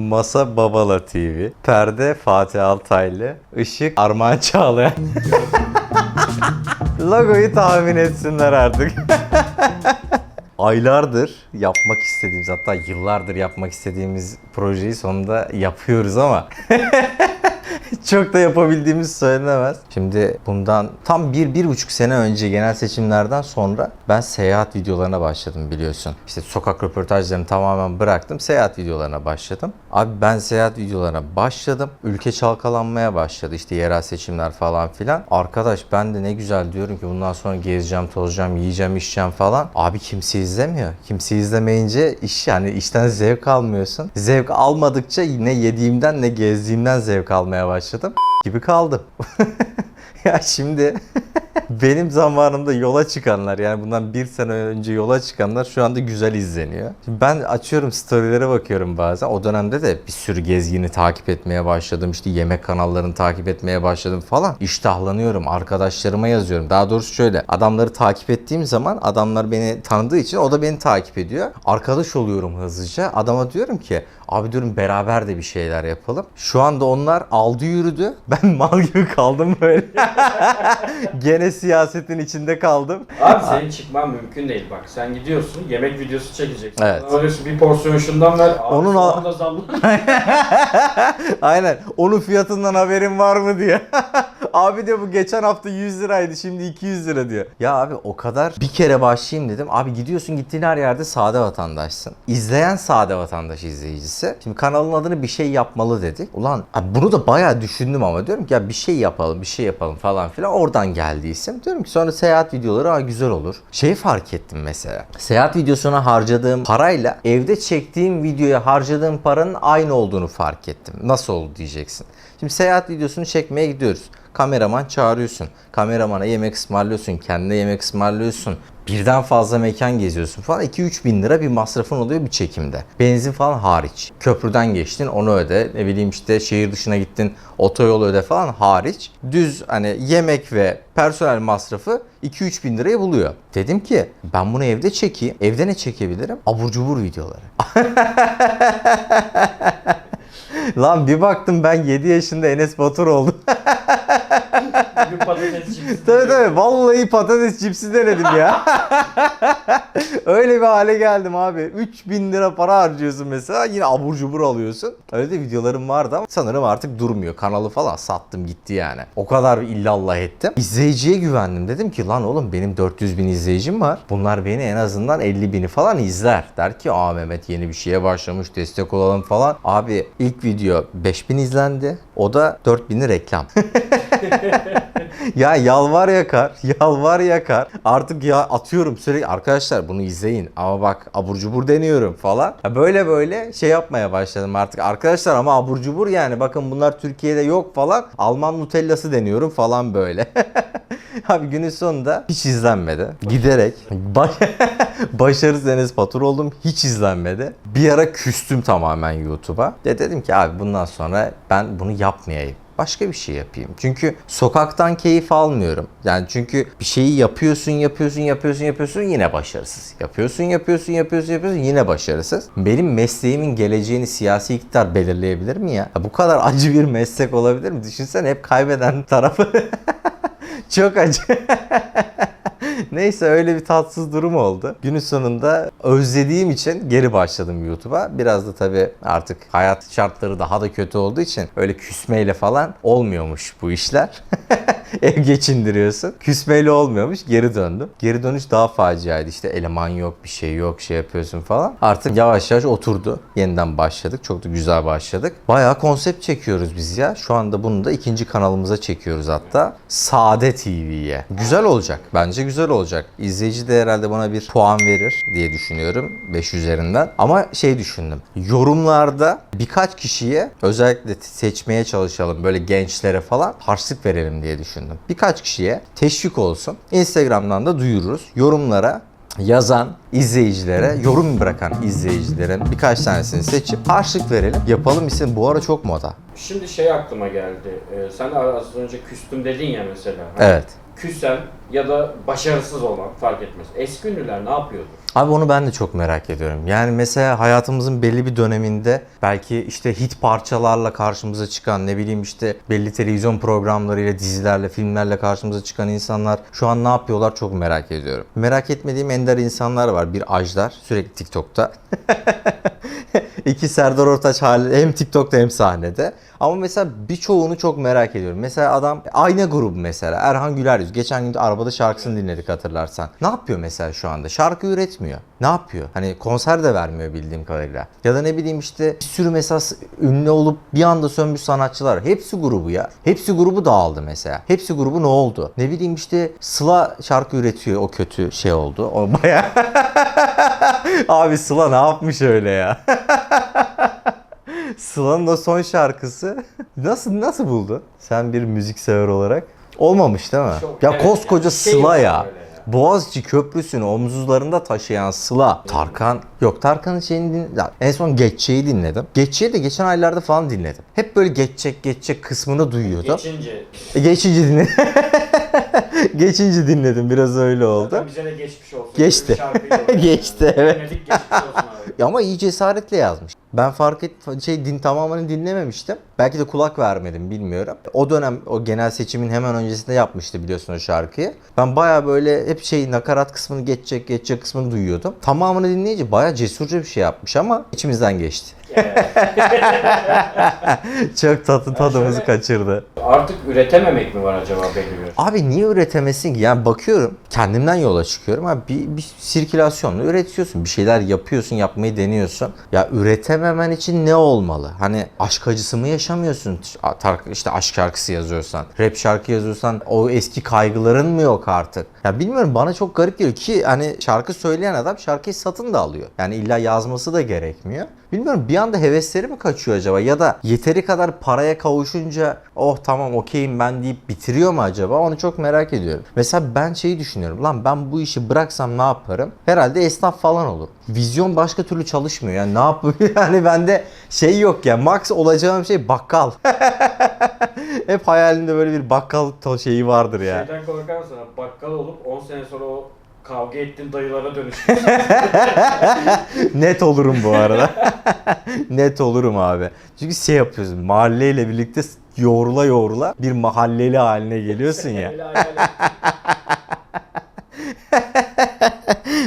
Masa Babala TV. Perde Fatih Altaylı. Işık Armağan Çağlayan. Logoyu tahmin etsinler artık. Aylardır yapmak istediğimiz hatta yıllardır yapmak istediğimiz projeyi sonunda yapıyoruz ama çok da yapabildiğimiz söylenemez. Şimdi bundan tam bir, bir buçuk sene önce genel seçimlerden sonra ben seyahat videolarına başladım biliyorsun. İşte sokak röportajlarını tamamen bıraktım. Seyahat videolarına başladım. Abi ben seyahat videolarına başladım. Ülke çalkalanmaya başladı. İşte yerel seçimler falan filan. Arkadaş ben de ne güzel diyorum ki bundan sonra gezeceğim, tozacağım, yiyeceğim, içeceğim falan. Abi kimse izlemiyor. Kimse izlemeyince iş yani işten zevk almıyorsun. Zevk almadıkça ne yediğimden ne gezdiğimden zevk almaya başladım. gibi kaldım. ya şimdi benim zamanımda yola çıkanlar yani bundan bir sene önce yola çıkanlar şu anda güzel izleniyor. Şimdi ben açıyorum storylere bakıyorum bazen. O dönemde de bir sürü gezgini takip etmeye başladım. İşte yemek kanallarını takip etmeye başladım falan. İştahlanıyorum. Arkadaşlarıma yazıyorum. Daha doğrusu şöyle. Adamları takip ettiğim zaman adamlar beni tanıdığı için o da beni takip ediyor. Arkadaş oluyorum hızlıca. Adama diyorum ki abi diyorum beraber de bir şeyler yapalım. Şu anda onlar aldı yürüdü. Ben mal gibi kaldım böyle. Gene siyasetin içinde kaldım. Abi senin çıkman mümkün değil bak. Sen gidiyorsun yemek videosu çekeceksin. Evet. Bana diyorsun bir porsiyon şundan ver. Abi Onun al- zamlı. Aynen. Onun fiyatından haberin var mı diye. Abi diyor bu geçen hafta 100 liraydı şimdi 200 lira diyor. Ya abi o kadar bir kere başlayayım dedim. Abi gidiyorsun gittiğin her yerde sade vatandaşsın. İzleyen sade vatandaş izleyicisi. Şimdi kanalın adını bir şey yapmalı dedik. Ulan abi bunu da bayağı düşündüm ama diyorum ki ya bir şey yapalım bir şey yapalım falan filan. Oradan geldi isim. Diyorum ki sonra seyahat videoları Aa, güzel olur. Şeyi fark ettim mesela. Seyahat videosuna harcadığım parayla evde çektiğim videoya harcadığım paranın aynı olduğunu fark ettim. Nasıl oldu diyeceksin. Şimdi seyahat videosunu çekmeye gidiyoruz. Kameraman çağırıyorsun. Kameramana yemek ısmarlıyorsun. Kendine yemek ısmarlıyorsun. Birden fazla mekan geziyorsun falan. 2-3 bin lira bir masrafın oluyor bir çekimde. Benzin falan hariç. Köprüden geçtin onu öde. Ne bileyim işte şehir dışına gittin otoyol öde falan hariç. Düz hani yemek ve personel masrafı 2-3 bin lirayı buluyor. Dedim ki ben bunu evde çekeyim. Evde ne çekebilirim? Abur cubur videoları. Lan bir baktım ben 7 yaşında Enes Batur oldum. Bir patates çipsi. tabii tabii vallahi patates cipsi denedim ya. Öyle bir hale geldim abi. 3000 lira para harcıyorsun mesela yine abur cubur alıyorsun. Öyle de videolarım vardı ama sanırım artık durmuyor. Kanalı falan sattım gitti yani. O kadar illallah ettim. İzleyiciye güvendim. Dedim ki lan oğlum benim 400 bin izleyicim var. Bunlar beni en azından 50 bini falan izler. Der ki aa Mehmet yeni bir şeye başlamış destek olalım falan. Abi ilk video 5000 izlendi. O da 4000'i reklam. ya yalvar yakar, yalvar yakar. Artık ya atıyorum sürekli arkadaşlar bunu izleyin ama bak abur cubur deniyorum falan. Ya böyle böyle şey yapmaya başladım artık. Arkadaşlar ama abur cubur yani bakın bunlar Türkiye'de yok falan. Alman nutellası deniyorum falan böyle. Abi günün sonunda hiç izlenmedi. Giderek baş başarısız Enes Batur oldum. Hiç izlenmedi. Bir ara küstüm tamamen YouTube'a. De dedim ki abi bundan sonra ben bunu yapmayayım başka bir şey yapayım. Çünkü sokaktan keyif almıyorum. Yani çünkü bir şeyi yapıyorsun, yapıyorsun, yapıyorsun, yapıyorsun yine başarısız. Yapıyorsun, yapıyorsun, yapıyorsun, yapıyorsun yine başarısız. Benim mesleğimin geleceğini siyasi iktidar belirleyebilir mi ya? ya bu kadar acı bir meslek olabilir mi? Düşünsene hep kaybeden tarafı. Çok acı. Neyse öyle bir tatsız durum oldu. Günün sonunda özlediğim için geri başladım YouTube'a. Biraz da tabii artık hayat şartları daha da kötü olduğu için öyle küsmeyle falan olmuyormuş bu işler. Ev geçindiriyorsun. Küsmeyle olmuyormuş. Geri döndüm. Geri dönüş daha faciaydı. İşte eleman yok, bir şey yok, şey yapıyorsun falan. Artık yavaş yavaş oturdu. Yeniden başladık. Çok da güzel başladık. Bayağı konsept çekiyoruz biz ya. Şu anda bunu da ikinci kanalımıza çekiyoruz hatta. Sade TV'ye. Güzel olacak. Bence güzel olacak. İzleyici de herhalde bana bir puan verir diye düşünüyorum 5 üzerinden. Ama şey düşündüm. Yorumlarda birkaç kişiye özellikle seçmeye çalışalım. Böyle gençlere falan harçlık verelim diye düşündüm. Birkaç kişiye teşvik olsun. Instagram'dan da duyururuz. Yorumlara yazan izleyicilere, yorum bırakan izleyicilerin birkaç tanesini seçip harçlık verelim. Yapalım isim bu ara çok moda. Şimdi şey aklıma geldi. Ee, sen az önce küstüm dedin ya mesela. Hani Evet. Küsen ya da başarısız olan fark etmez. Eski ünlüler ne yapıyordur? Abi onu ben de çok merak ediyorum. Yani mesela hayatımızın belli bir döneminde belki işte hit parçalarla karşımıza çıkan ne bileyim işte belli televizyon programlarıyla, dizilerle, filmlerle karşımıza çıkan insanlar şu an ne yapıyorlar çok merak ediyorum. Merak etmediğim ender insanlar var. Bir Ajdar sürekli TikTok'ta. İki Serdar Ortaç hali hem TikTok'ta hem sahnede. Ama mesela birçoğunu çok merak ediyorum. Mesela adam Ayna grubu mesela Erhan Güler Yüz. Geçen gün arabada şarkısını dinledik hatırlarsan. Ne yapıyor mesela şu anda? Şarkı üretmiyor. Ne yapıyor? Hani konser de vermiyor bildiğim kadarıyla. Ya da ne bileyim işte bir sürü mesela ünlü olup bir anda sönmüş sanatçılar. Hepsi grubu ya. Hepsi grubu dağıldı mesela. Hepsi grubu ne oldu? Ne bileyim işte Sıla şarkı üretiyor o kötü şey oldu. O baya Abi Sıla ne yapmış öyle ya? Sıla'nın o son şarkısı nasıl nasıl buldu? Sen bir müzik sever olarak. Olmamış değil mi? Çok- ya evet, koskoca yani şey Sıla ya. Boğaziçi Köprüsü'nü omuzlarında taşıyan Sıla. Tarkan. Yok Tarkan'ın şeyini din... ya, En son Geççe'yi dinledim. Geççe'yi de geçen aylarda falan dinledim. Hep böyle geçecek geçecek kısmını duyuyordum. Geçince E, Geçince dinledim. Geçince dinledim. Biraz öyle oldu. zaten bize de geçmiş olsun. Geçti. Geçti, evet. Dinledik geçmiş olsun. Ya Ama iyi cesaretle yazmış. Ben fark et şey din tamamını dinlememiştim. Belki de kulak vermedim bilmiyorum. O dönem o genel seçimin hemen öncesinde yapmıştı biliyorsun o şarkıyı. Ben baya böyle hep şey nakarat kısmını geçecek geçecek kısmını duyuyordum. Tamamını dinleyince baya cesurca bir şey yapmış ama içimizden geçti. Çok tatlı tadımızı şöyle- kaçırdı. Artık üretememek mi var acaba belli bir? Abi niye üretemesin ki? Yani bakıyorum kendimden yola çıkıyorum. Abi bir, bir sirkülasyonla üretiyorsun. Bir şeyler yapıyorsun, yapmayı deniyorsun. Ya üretememen için ne olmalı? Hani aşk acısı mı yaşamıyorsun? Tar- İşte aşk şarkısı yazıyorsan, rap şarkı yazıyorsan o eski kaygıların mı yok artık? Ya bilmiyorum bana çok garip geliyor ki hani şarkı söyleyen adam şarkıyı satın da alıyor. Yani illa yazması da gerekmiyor. Bilmiyorum bir anda hevesleri mi kaçıyor acaba ya da yeteri kadar paraya kavuşunca oh tamam okeyim ben deyip bitiriyor mu acaba onu çok merak ediyorum. Mesela ben şeyi düşünüyorum lan ben bu işi bıraksam ne yaparım? Herhalde esnaf falan olur. Vizyon başka türlü çalışmıyor yani ne yapayım yani bende şey yok ya max olacağım şey bakkal. Hep hayalimde böyle bir bakkal şeyi vardır ya. Şeyden korkar mısın? abi? Bakkal olup 10 sene sonra o kavga ettiğin dayılara dönüşmüş. Net olurum bu arada. Net olurum abi. Çünkü şey yapıyorsun mahalleyle birlikte yoğrula yoğrula bir mahalleli haline geliyorsun ya.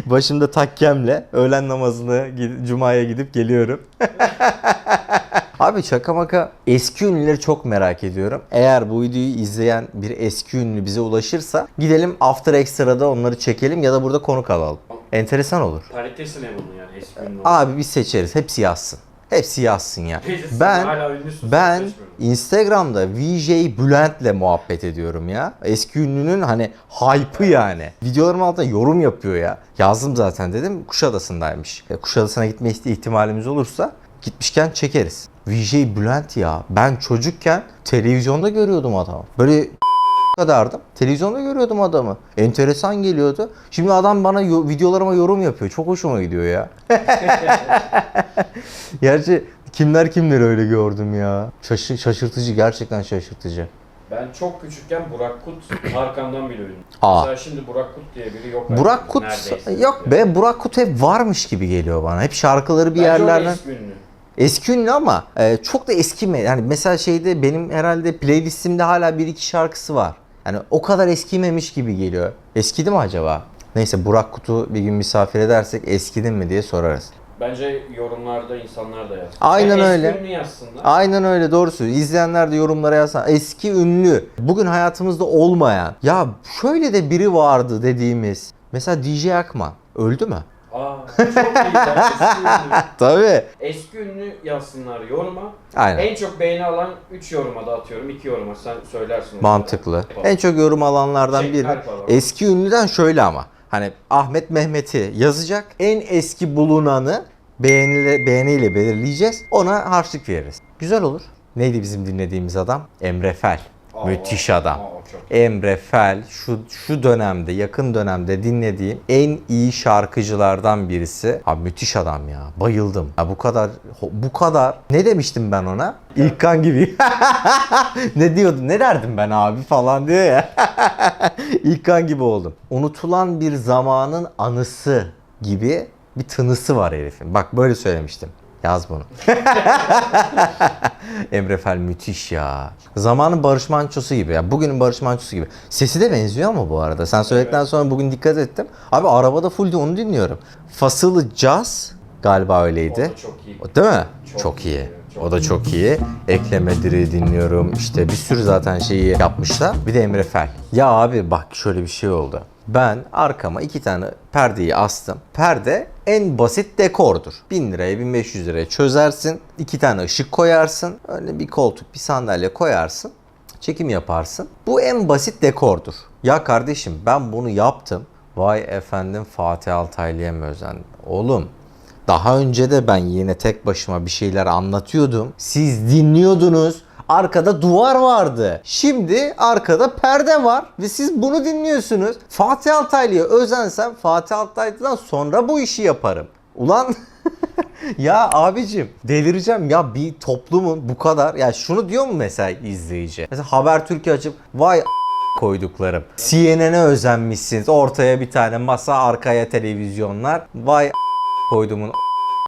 Başımda takkemle öğlen namazını gid- cumaya gidip geliyorum. Abi şaka maka eski ünlüleri çok merak ediyorum. Eğer bu videoyu izleyen bir eski ünlü bize ulaşırsa gidelim After Extra'da onları çekelim ya da burada konuk alalım. Enteresan olur. Paritesi ne bunun yani eski ünlü olan? Abi biz seçeriz. Hepsi yazsın. Hepsi yazsın ya. Neyse, sen Ben hala ünlüsün, ben seçmiyorum. Instagram'da VJ Bülent'le muhabbet ediyorum ya. Eski ünlünün hani hype'ı yani. Videolarım altına yorum yapıyor ya. Yazdım zaten dedim Kuşadası'ndaymış. E, Kuşadası'na gitme ihti- ihtimalimiz olursa gitmişken çekeriz. VJ Bülent ya. Ben çocukken televizyonda görüyordum adamı. Böyle kadardım. Televizyonda görüyordum adamı. Enteresan geliyordu. Şimdi adam bana videolarıma yorum yapıyor. Çok hoşuma gidiyor ya. Gerçi kimler kimleri öyle gördüm ya. Şaşı- şaşırtıcı gerçekten şaşırtıcı. Ben çok küçükken Burak Kut Tarkan'dan bile ünlü. Mesela şimdi Burak Kut diye biri yok. Burak artık, Kut neredeyse. yok be Burak Kut hep varmış gibi geliyor bana. Hep şarkıları bir Bence yerlerden. eski ünlü. Eski ünlü ama e, çok da eski mi? Yani mesela şeyde benim herhalde playlistimde hala bir iki şarkısı var. Yani o kadar eskimemiş gibi geliyor. Eskidi mi acaba? Neyse Burak Kut'u bir gün misafir edersek eskidin mi diye sorarız. Bence yorumlarda insanlar da yazsın. Aynen Yani öyle. Eski ünlü yazsınlar. Aynen öyle doğru söylüyor. İzleyenler de yorumlara yazsın. Eski ünlü, bugün hayatımızda olmayan. Ya şöyle de biri vardı dediğimiz. Mesela DJ Akman. Öldü mü? Aa, çok iyi. Ben eski ünlü. Tabii. Eski ünlü yazsınlar yoruma. Aynen. En çok beğeni alan 3 yoruma da atıyorum. 2 yoruma sen söylersin. Mantıklı. En çok yorum alanlardan Şey, biri. Eski ünlüden şöyle ama. Hani Ahmet Mehmet'i yazacak. En eski bulunanı beğeniyle, beğeniyle belirleyeceğiz. Ona harçlık veririz. Güzel olur. Neydi bizim dinlediğimiz adam? Emre Fel. Müthiş adam. Emre Fel şu şu dönemde yakın dönemde dinlediğim en iyi şarkıcılardan birisi. Abi müthiş adam ya. Bayıldım. Ya bu kadar bu kadar ne demiştim ben ona? İlkan gibi. ne diyordum? Ne derdim ben abi falan diyor ya. İlkan gibi oldum. Unutulan bir zamanın anısı gibi bir tınısı var herifin. Bak böyle söylemiştim. Yaz bunu. Emre Fel müthiş ya. Zamanın Barış Manço'su gibi ya. Bugünün Barış Manço'su gibi. Sesi de benziyor ama bu arada. Sen söyledikten sonra bugün dikkat ettim. Abi arabada full de onu dinliyorum. Fasılı Jazz galiba O öyleydi. da çok iyi. O Değil mi? Çok, Çok iyi. iyi, çok o da çok iyi. Eklemedir'i dinliyorum. İşte bir sürü zaten şeyi yapmışlar. Bir de Emre Fel. Ya abi bak şöyle bir şey oldu. Ben arkama iki tane perdeyi astım. Perde en basit dekordur. 1000 liraya 1500 liraya çözersin. iki tane ışık koyarsın. Öyle bir koltuk bir sandalye koyarsın. Çekim yaparsın. Bu en basit dekordur. Ya kardeşim ben bunu yaptım. Vay efendim Fatih Altaylı'ya mı özendim? Oğlum daha önce de ben yine tek başıma bir şeyler anlatıyordum. Siz dinliyordunuz. Arkada duvar vardı. Şimdi arkada perde var ve siz bunu dinliyorsunuz. Fatih Altaylı'ya özensem Fatih Altaylı'dan sonra bu işi yaparım. Ulan ya abicim delireceğim ya bir toplumun bu kadar ya şunu diyor mu mesela izleyici? Mesela Habertürk'ü açıp vay koyduklarım. CNN'e özenmişsiniz. Ortaya bir tane masa, arkaya televizyonlar. Vay koydumun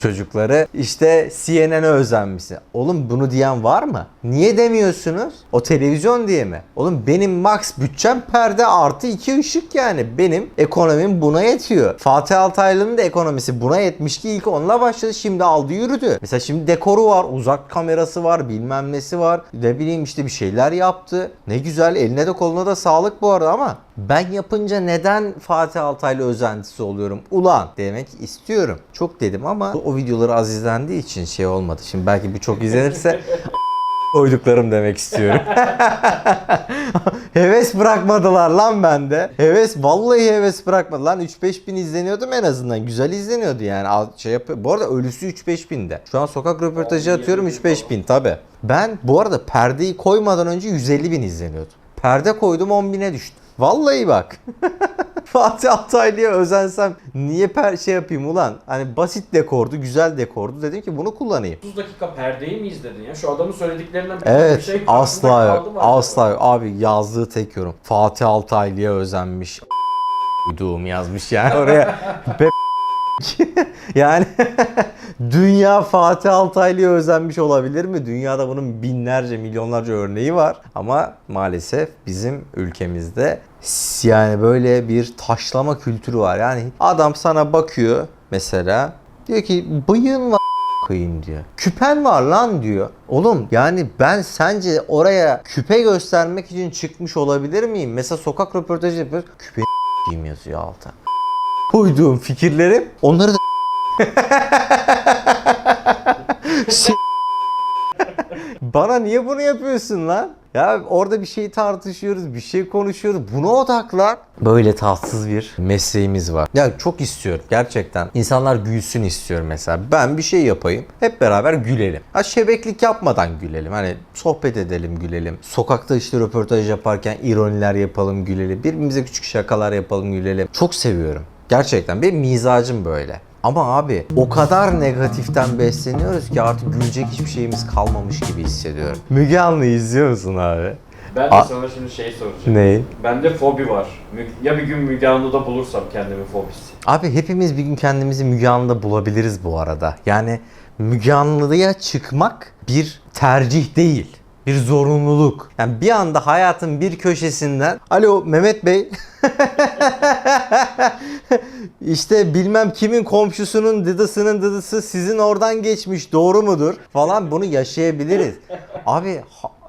çocukları işte CNN'e özenmişsin. Oğlum bunu diyen var mı? Niye demiyorsunuz? O televizyon diye mi? Oğlum benim max bütçem perde artı iki ışık yani. Benim ekonomim buna yetiyor. Fatih Altaylı'nın da ekonomisi buna yetmiş ki ilk onunla başladı. Şimdi aldı yürüdü. Mesela şimdi dekoru var, uzak kamerası var, bilmem nesi var. Ne bileyim işte bir şeyler yaptı. Ne güzel eline de koluna da sağlık bu arada ama ben yapınca neden Fatih Altaylı özentisi oluyorum? Ulan demek istiyorum. Çok dedim ama o videoları az izlendiği için şey olmadı. Şimdi belki bir çok izlenirse koyduklarım demek istiyorum. heves bırakmadılar lan bende. Heves vallahi heves bırakmadı lan 3-5 bin izleniyordum en azından. Güzel izleniyordu yani. Şey yapıyor. Bu arada ölüsü 3-5 binde. Şu an sokak röportajı atıyorum yedi bin 3-5 bin tabi. Ben bu arada perdeyi koymadan önce 150 bin izleniyordum. Perde koydum 10 bine düştü. Vallahi bak. Fatih Altaylı'ya özensem niye per şey yapayım ulan? Hani basit dekordu, güzel dekordu. Dedim ki bunu kullanayım. 30 dakika perdeyi mi izledin ya? Şu adamın söylediklerinden bir Evet şey asla yok. Asla yok. Abi yazdığı tek yorum. Fatih Altaylı'ya özenmiş. Uyduğum yazmış yani oraya. Yani dünya Fatih Altaylı'ya özenmiş olabilir mi? Dünyada bunun binlerce, milyonlarca örneği var. Ama maalesef bizim ülkemizde yani böyle bir taşlama kültürü var. Yani adam sana bakıyor mesela diyor ki bıyığın var koyayım diyor. Küpen var lan diyor. Oğlum yani ben sence oraya küpe göstermek için çıkmış olabilir miyim? Mesela sokak röportajı yapıyoruz. Küpe yazıyor alta. Koyduğum fikirlerim onları da Bana niye bunu yapıyorsun lan? Ya orada bir şey tartışıyoruz, bir şey konuşuyoruz. Buna odaklan. Böyle tatsız bir mesleğimiz var. Ya çok istiyorum gerçekten. İnsanlar gülsün istiyorum mesela. Ben bir şey yapayım. Hep beraber gülelim. Ha şebeklik yapmadan gülelim. Hani sohbet edelim, gülelim. Sokakta işte röportaj yaparken ironiler yapalım, gülelim. Birbirimize küçük şakalar yapalım, gülelim. Çok seviyorum. Gerçekten benim mizacım böyle. Ama abi o kadar negatiften besleniyoruz ki artık gülecek hiçbir şeyimiz kalmamış gibi hissediyorum. Müge Anlı izliyor musun abi? Ben de A- sana şimdi şey soracağım. Ne? Bende fobi var. Mü- Ya bir gün Müge Anlı'da bulursam kendimi fobisi. Abi hepimiz bir gün kendimizi Müge Anlı'da bulabiliriz bu arada. Yani Müge Anlı'ya çıkmak bir tercih değil. Bir zorunluluk. Yani bir anda hayatın bir köşesinden Alo Mehmet Bey işte bilmem kimin komşusunun dıdısının dıdısı sizin oradan geçmiş doğru mudur falan bunu yaşayabiliriz. Abi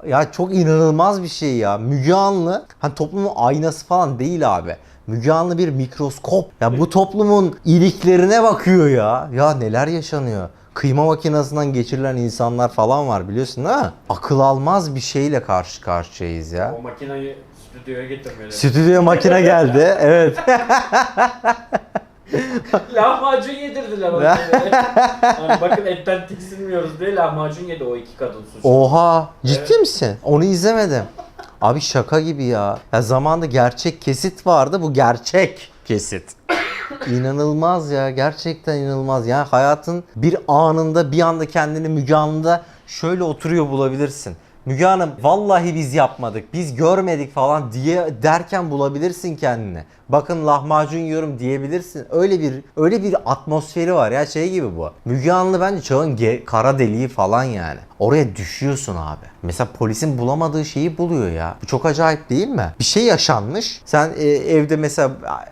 ya çok inanılmaz bir şey ya. Müge Anlı hani toplumun aynası falan değil abi. Müge Anlı bir mikroskop. Ya bu toplumun iliklerine bakıyor ya. Ya neler yaşanıyor. Kıyma makinesinden geçirilen insanlar falan var biliyorsun değil mi? Akıl almaz bir şeyle karşı karşıyayız ya. O makineyi stüdyoya getirmeleri. Stüdyoya makine geldi. Evet. lahmacun yedirdiler o hani bakın etten tiksinmiyoruz diye lahmacun yedi o iki kadın suçlu. Oha. Ciddi Evet. misin? Onu izlemedim. Abi şaka gibi ya. Ya zamanında gerçek kesit vardı. Bu gerçek kesit. İnanılmaz ya. Gerçekten inanılmaz. Yani hayatın bir anında bir anda kendini Müge Anlı'da şöyle oturuyor bulabilirsin. Müge Hanım vallahi biz yapmadık, biz görmedik falan diye derken bulabilirsin kendini. Bakın lahmacun yiyorum diyebilirsin. Öyle bir öyle bir atmosferi var ya şey gibi bu. Müge Anlı bence çağın kara deliği falan yani. Oraya düşüyorsun abi. Mesela polisin bulamadığı şeyi buluyor ya. Bu çok acayip değil mi? Bir şey yaşanmış. Sen e, evde mesela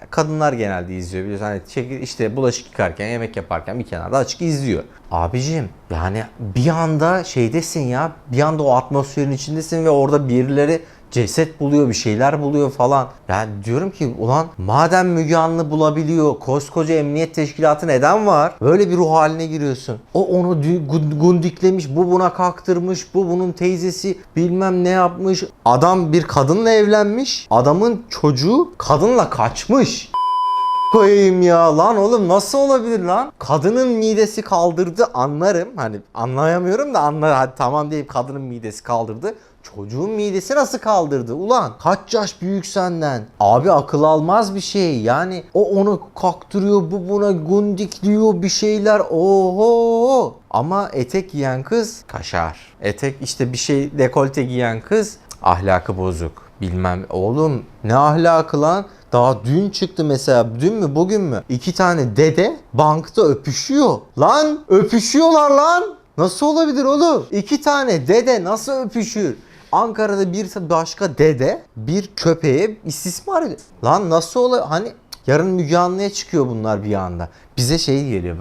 kadınlar genelde izliyor biliyorsun. Hani çek- işte bulaşık yıkarken, yemek yaparken bir kenarda açık izliyor. Abicim yani bir anda şeydesin ya. Bir anda o atmosferin içindesin ve orada birileri ceset buluyor, bir şeyler buluyor falan. Yani diyorum ki ulan madem Müge Anlı bulabiliyor, koskoca emniyet teşkilatı neden var? Böyle bir ruh haline giriyorsun. O onu gundiklemiş, bu buna kaktırmış, bu bunun teyzesi bilmem ne yapmış. Adam bir kadınla evlenmiş. Adamın çocuğu kadınla kaçmış koyayım ya lan oğlum nasıl olabilir lan? Kadının midesi kaldırdı anlarım. Hani anlayamıyorum da anla hadi tamam deyip kadının midesi kaldırdı. Çocuğun midesi nasıl kaldırdı ulan? Kaç yaş büyük senden? Abi akıl almaz bir şey. Yani o onu kaktırıyor, bu buna gundikliyor bir şeyler. Oho! Ama etek giyen kız kaşar. Etek işte bir şey dekolte giyen kız ahlakı bozuk. Bilmem oğlum ne ahlakı lan? Daha dün çıktı mesela dün mü bugün mü? İki tane dede bankta öpüşüyor. Lan öpüşüyorlar lan. Nasıl olabilir oğlum? İki tane dede nasıl öpüşür? Ankara'da bir başka dede bir köpeğe istismar ediyor. Lan nasıl oluyor? Hani Yarın Müge çıkıyor bunlar bir anda. Bize şey geliyor,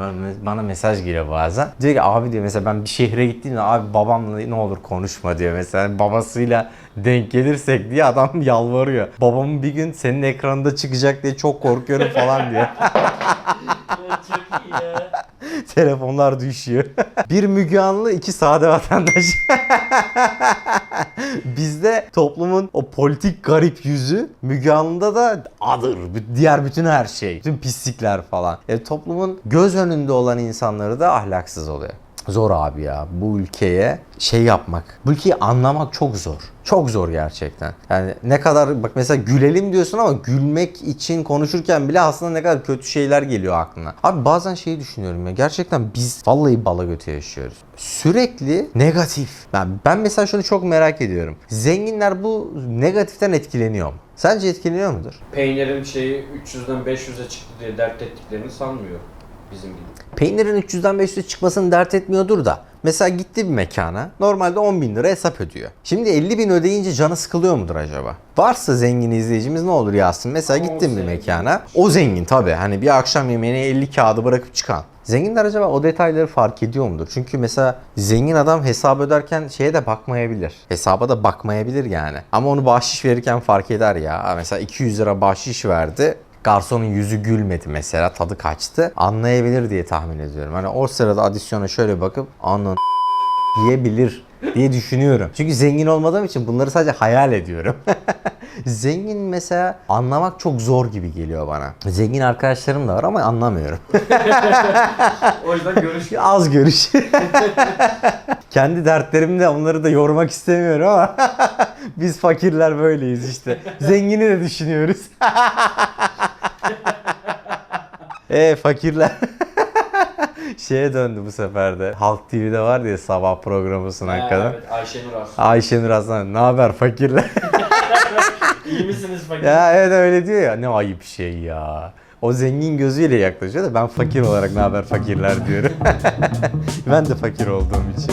bana- mesaj geliyor bazen. Diyor ki abi diyor mesela ben bir şehre gittiğimde abi babamla ne olur konuşma diyor mesela. Babasıyla denk gelirsek diye adam yalvarıyor. Babamın bir gün senin ekranında çıkacak diye çok korkuyorum falan diyor. Telefonlar düşüyor. bir Müge Anlı, iki sade vatandaş. Bizde toplumun o politik garip yüzü Müge Anlı'da da adır. Diğer bütün her şey. Bütün pislikler falan. E, toplumun göz önünde olan insanları da ahlaksız oluyor. Zor abi ya bu ülkeye şey yapmak. Bu ülkeyi anlamak çok zor. Çok zor gerçekten. Yani ne kadar bak mesela gülelim diyorsun ama gülmek için konuşurken bile aslında ne kadar kötü şeyler geliyor aklına. Abi bazen şeyi düşünüyorum ya gerçekten biz vallahi bala götü yaşıyoruz. Sürekli negatif. Yani ben mesela şunu çok merak ediyorum. Zenginler bu negatiften etkileniyor mu? Sence etkileniyor mudur? Peynirin şeyi 300'den 500'e çıktı diye dert ettiklerini sanmıyorum. Bizim gibi. Peynirin 300'den 500'e çıkmasını dert etmiyordur da. Mesela gitti bir mekana. Normalde 10 bin lira hesap ödüyor. Şimdi 50 bin ödeyince canı sıkılıyor mudur acaba? Varsa zengin izleyicimiz ne olur yazsın. Mesela gittin bir mekana. O zengin tabii. Hani bir akşam yemeğine 50 kağıdı bırakıp çıkan. Zenginler acaba o detayları fark ediyor mudur? Çünkü mesela zengin adam hesap öderken şeye de bakmayabilir. Hesaba da bakmayabilir yani. Ama onu bahşiş verirken fark eder ya. Mesela 200 lira bahşiş verdi. Garsonun yüzü gülmedi mesela tadı kaçtı. Anlayabilir diye tahmin ediyorum. Hani o sırada adisyona şöyle bakıp anın diyebilir diye düşünüyorum. Çünkü zengin olmadığım için bunları sadece hayal ediyorum. zengin mesela anlamak çok zor gibi geliyor bana. Zengin arkadaşlarım da var ama anlamıyorum. O yüzden görüş Az görüş. Kendi dertlerimle onları da yormak istemiyorum ama biz fakirler böyleyiz işte. Zengini de düşünüyoruz. E fakirler. Şeye döndü bu sefer de. Halk TV'de var diye sabah programı sunan kadın. Evet Ayşenur Arslan. Ayşenur Aslan ne haber fakirler? İyi misiniz fakir? ya evet öyle diyor ya ne ayıp şey ya. O zengin gözüyle yaklaşıyor da ben fakir olarak ne haber fakirler diyorum. ben de fakir olduğum için.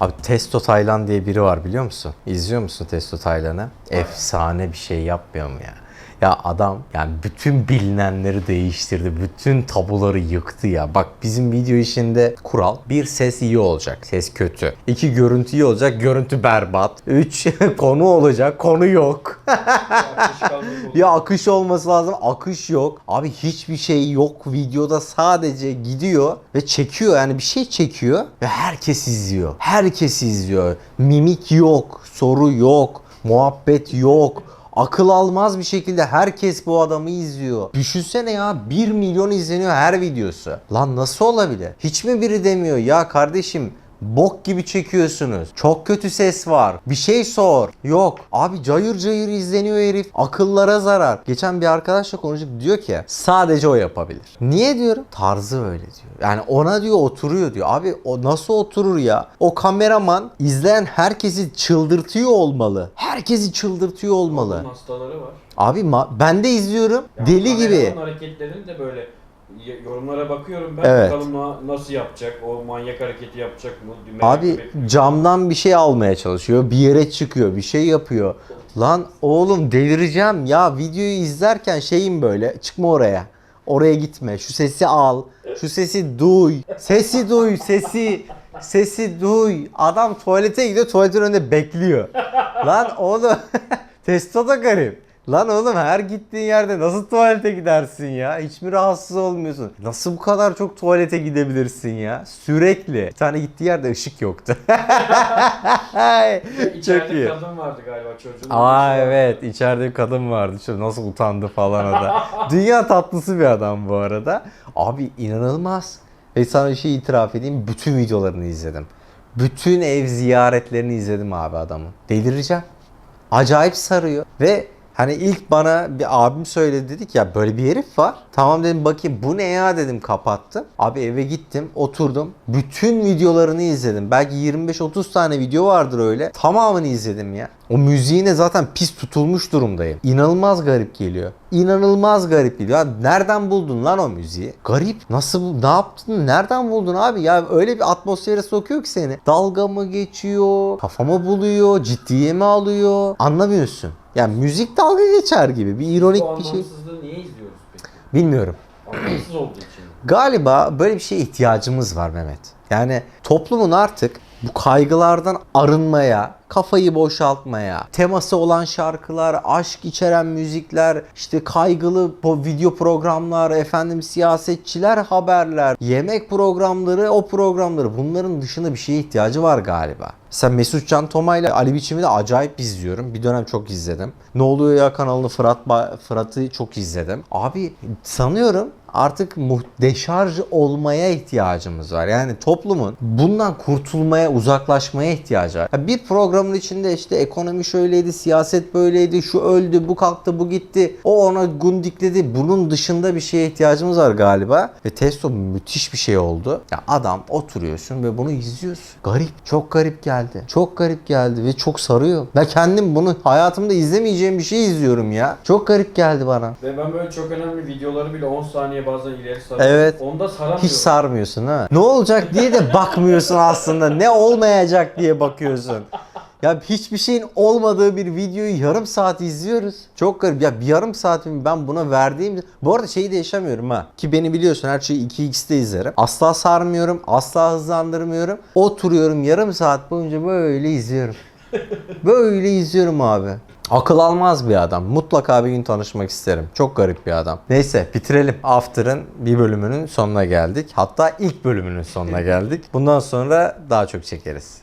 Abi Testo Taylan diye biri var biliyor musun? İzliyor musun Testo Taylan'ı? Efsane bir şey yapmıyor mu ya? Ya adam yani bütün bilinenleri değiştirdi. Bütün tabuları yıktı ya. Bak bizim video işinde kural. Bir ses iyi olacak. Ses kötü. İki görüntü iyi olacak. Görüntü berbat. Üç konu olacak. Konu yok. Ya akış olması lazım. Akış yok. Abi hiçbir şey yok. Videoda sadece gidiyor ve çekiyor. Yani bir şey çekiyor ve herkes izliyor. Herkes izliyor. Mimik yok. Soru yok. Muhabbet yok. Akıl almaz bir şekilde herkes bu adamı izliyor. Düşünsene ya 1 milyon izleniyor her videosu. Lan nasıl olabilir? Hiç mi biri demiyor ya kardeşim Bok gibi çekiyorsunuz. Çok kötü ses var. Bir şey sor. Yok. Abi cayır cayır izleniyor herif. Akıllara zarar. Geçen bir arkadaşla konuştuk diyor ki sadece o yapabilir. Niye diyorum? Tarzı öyle diyor. Yani ona diyor oturuyor diyor. Abi o nasıl oturur ya? O kameraman izleyen herkesi çıldırtıyor olmalı. Herkesi çıldırtıyor olmalı. Hastaları var. Abi ben de izliyorum. Ya Deli gibi. hareketlerini de böyle yorumlara bakıyorum ben Evet. bakalım na- nasıl yapacak o manyak hareketi yapacak mı? Merak Abi camdan bir şey almaya çalışıyor. Bir yere çıkıyor. Bir şey yapıyor. Lan oğlum delireceğim ya. Videoyu izlerken şeyim böyle. Çıkma oraya. Oraya gitme. Şu sesi al. Şu sesi duy. Sesi duy. Sesi. Sesi duy. Adam tuvalete gidiyor. Tuvaletin önünde bekliyor. Lan oğlum. Testo da garip. Lan oğlum her gittiğin yerde nasıl tuvalete gidersin ya? Hiç mi rahatsız olmuyorsun? Nasıl bu kadar çok tuvalete gidebilirsin ya? Sürekli. Bir tane gittiği yerde ışık yoktu. çok İçeride iyi. kadın vardı galiba çocuğun. Aa evet içeride bir kadın vardı. Şu nasıl utandı falan o da. Dünya tatlısı bir adam bu arada. Abi inanılmaz. Ve sana bir şey itiraf edeyim. Bütün videolarını izledim. Bütün ev ziyaretlerini izledim abi adamın. Delireceğim. Acayip sarıyor. Ve hani ilk bana bir abim söyledi dedik ya böyle bir herif var. Tamam dedim bakayım bu ne ya dedim kapattım. Abi eve gittim oturdum. Bütün videolarını izledim. Belki 25-30 tane video vardır öyle. Tamamını izledim ya. O müziğine zaten pis tutulmuş durumdayım. İnanılmaz garip geliyor. İnanılmaz garip geliyor. Ya nereden buldun lan o müziği? Garip. Nasıl bu- ne yaptın? Nereden buldun abi? Ya öyle bir atmosfere sokuyor ki seni. Dalga mı geçiyor? Kafamı buluyor? Ciddiye mi alıyor? Anlamıyorsun. Yani müzik dalga geçer gibi. Bir ironik Bu bir şey. niye izliyoruz peki? Bilmiyorum. Anlamsız olduğu için. Galiba böyle bir şeye ihtiyacımız var Mehmet. Yani toplumun artık bu kaygılardan arınmaya, kafayı boşaltmaya, teması olan şarkılar, aşk içeren müzikler, işte kaygılı video programlar, efendim siyasetçiler haberler, yemek programları, o programları bunların dışında bir şeye ihtiyacı var galiba. Sen Mesut Can Toma ile Ali Biçim'i de acayip izliyorum. Bir dönem çok izledim. Ne oluyor ya kanalını Fırat Fırat'ı çok izledim. Abi sanıyorum artık deşarj olmaya ihtiyacımız var. Yani toplumun bundan kurtulmaya, uzaklaşmaya ihtiyacı var. Bir programın içinde işte ekonomi şöyleydi, siyaset böyleydi, şu öldü, bu kalktı, bu gitti. O ona gundikledi. Bunun dışında bir şeye ihtiyacımız var galiba. Ve testo müthiş bir şey oldu. Ya adam oturuyorsun ve bunu izliyorsun. Garip, çok garip geldi. Çok garip geldi ve çok sarıyor. Ben kendim bunu hayatımda izlemeyeceğim bir şey izliyorum ya. Çok garip geldi bana. Ve ben böyle çok önemli videoları bile 10 saniye bazen ileri sarıyorum. Evet. Onda saramıyorum. Hiç sarmıyorsun ha. Ne olacak diye de bakmıyorsun aslında. Ne olmayacak diye bakıyorsun. Ya hiçbir şeyin olmadığı bir videoyu yarım saat izliyoruz. Çok garip. Ya bir yarım saatimi ben buna verdiğim... Bu arada şeyi de yaşamıyorum ha. Ki beni biliyorsun her şeyi 2x'te izlerim. Asla sarmıyorum. Asla hızlandırmıyorum. Oturuyorum yarım saat boyunca böyle izliyorum. Böyle izliyorum abi. Akıl almaz bir adam. Mutlaka bir gün tanışmak isterim. Çok garip bir adam. Neyse bitirelim. After'ın bir bölümünün sonuna geldik. Hatta ilk bölümünün sonuna geldik. Bundan sonra daha çok çekeriz.